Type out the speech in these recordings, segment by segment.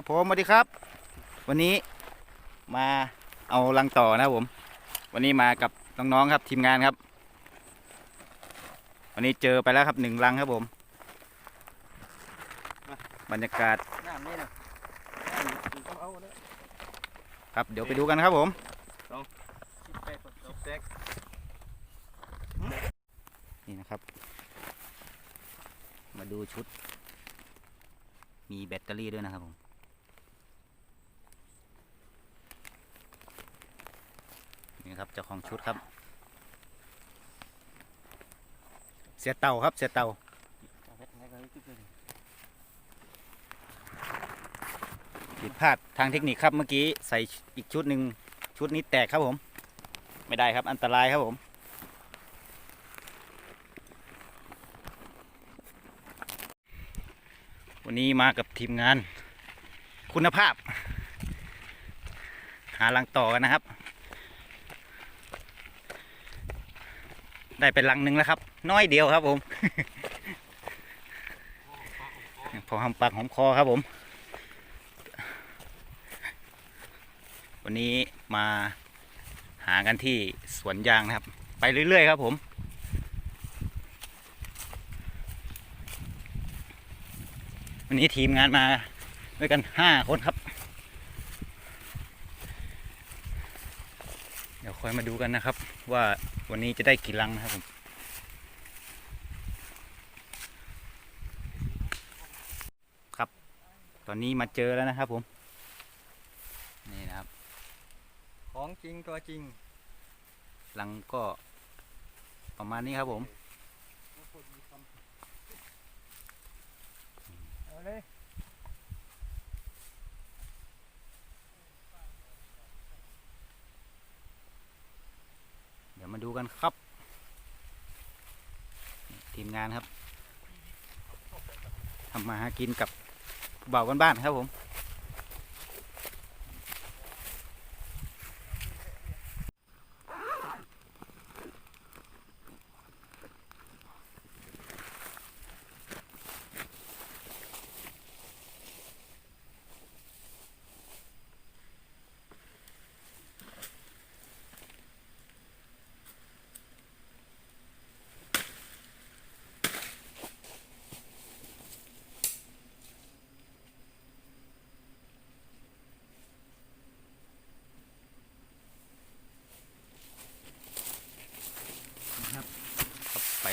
ครับผมสวัสดีครับ วันนี้มาเอาลังต่อนะครับผม วันนี้มากับน้องๆครับทีมงานครับ วันนี้เจอไปแล้วครับหนึ่งลังครับผม บรรยากาศครับเดี๋ยวไปดูกันครับผมนี่นะครับ มาดูชุด มีแบตเตอรี่ด้วยนะครับผม นี่ครับเจ้าของชุดครับ เสียเต่าครับเสียเต่าผิดพลาดทางเทคนิคครับเมื่อกี้ใส่อีกชุดหนึ่งชุดนี้แตกครับผม ไม่ได้ครับอันตรายครับผมวันนี้มากับทีมงานคุณภาพ หาลังต่อกันนะครับ ได้เป็นลังหนึ่งแล้วครับ น้อยเดียวครับผมพอหอมปากหอมคอครับผม วันนี้มาหากันที่สวนยางนะครับ ไปเรื่อย ๆ ครับผมวันนี้ทีมงานมาด้วยกันห้าคนครับ เดี๋ยวคอยมาดูกันนะครับว่า วันนี้จะได้กี่ลังนะครับผมครับ ตอนนี้มาเจอแล้วนะครับผม นี่นะครับ ของจริงตัวจริง ลังก็ประมาณนี้ครับผม เอาเลย เดี๋ยวมาดูกัน ครับ ทีมงานครับทำมาหากินกับบ่าวบ้านๆครับผม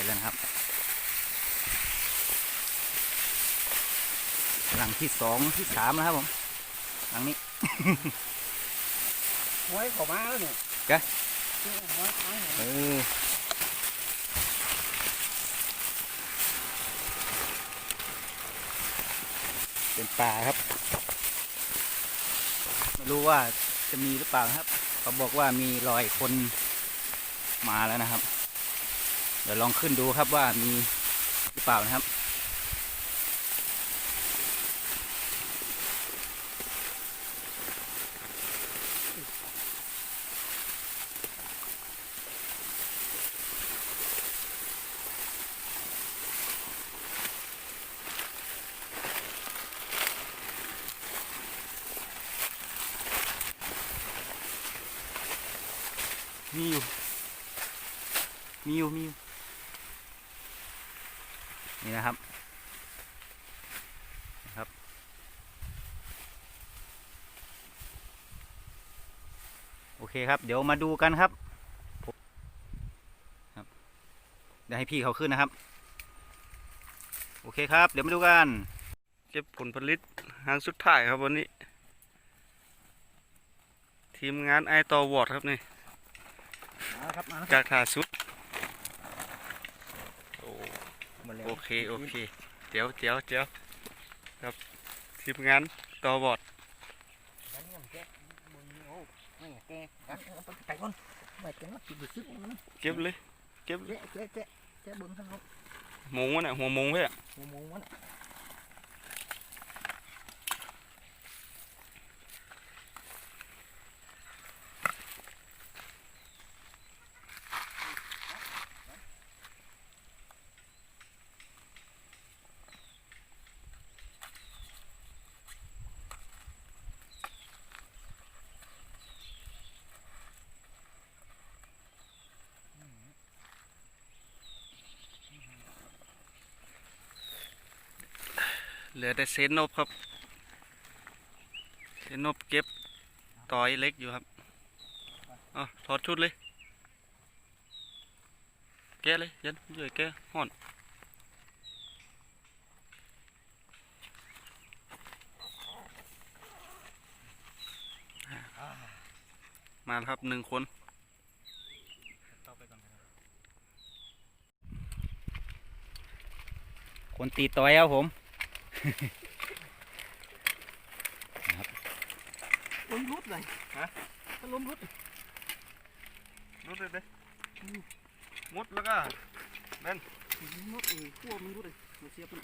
ไปแล้วนะครับหลังที่สองที่สามนะครับผมหลังนี้ หวยเขอมาแล้วเนี่ยกะหวยขายเออเป็นป่าครับ ไม่รู้ว่าจะมีหรือเปล่านะครับ เขาบอกว่ามีรอยคนมาแล้วนะครับ เดี๋ยวลองขึ้นดูครับว่ามีหรือเปล่านะครับ มีอยู่มีอยู่มีอยู่ นี่นะครับนะครับ โอเคครับ เดี๋ยวมาดูกันครับครับเดี๋ยวให้พี่เขาขึ้นนะครับ โอเคครับ เดี๋ยวมาดูกัน เก็บผลผลิตหางสุดท้ายครับวันนี้ ทีมงานไอต่อวอร์ดครับนี่มาครับมาแล้วจากท่าสุดโอ้ หมดแล้วโอเคโอเคเดี๋ยวเดี๋ยวเดี๋ยวครับทีมงานต่อวอร์ดไปก่อนแกะมึงโอ้ไม่แกะไปก่อนไปก่อนกินไปซึกมันเก็บเลยเก็บแกะแกะแกะแกะเบิ้งข้างนอกหมงวะเนี่ยหัวหมงไว้อะหัวหมูมัน เหลือแต่เซนนบครับ เซนนบเก็บต่อยเล็กอยู่ครับอ๋อถอดชุดเลย แกะเลยยันเยื่อแกะห่อนมาครับหนึ่งคนคนตีต่อยครับผม ล้มรุดเลยฮะถ้าล้มรุดมุดเลยเด้มุดแล้วก็รุดเออขั้วมันรุดเลยมันเสียบมัน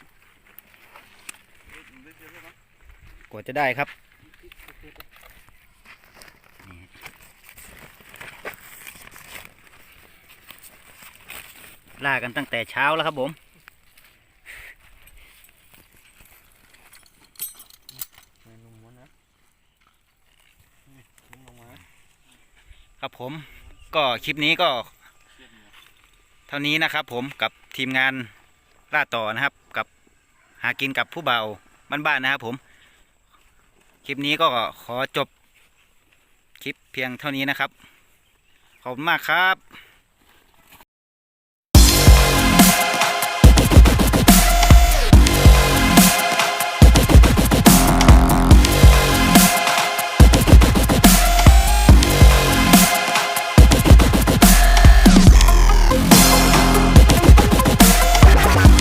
กว่าจะได้ครับล่ากันตั้งแต่เช้าแล้วครับผมไม่ลงมานะนี่ลงลงมา ครับผมก็คลิปนี้ก็ เท่านี้นะครับผมกับทีมงานล่าต่อนะครับ กับหากินกับผู้เบาบ้านๆนะครับผม คลิปนี้ก็ขอจบคลิปเพียงเท่านี้นะครับ ขอบคุณมากครับ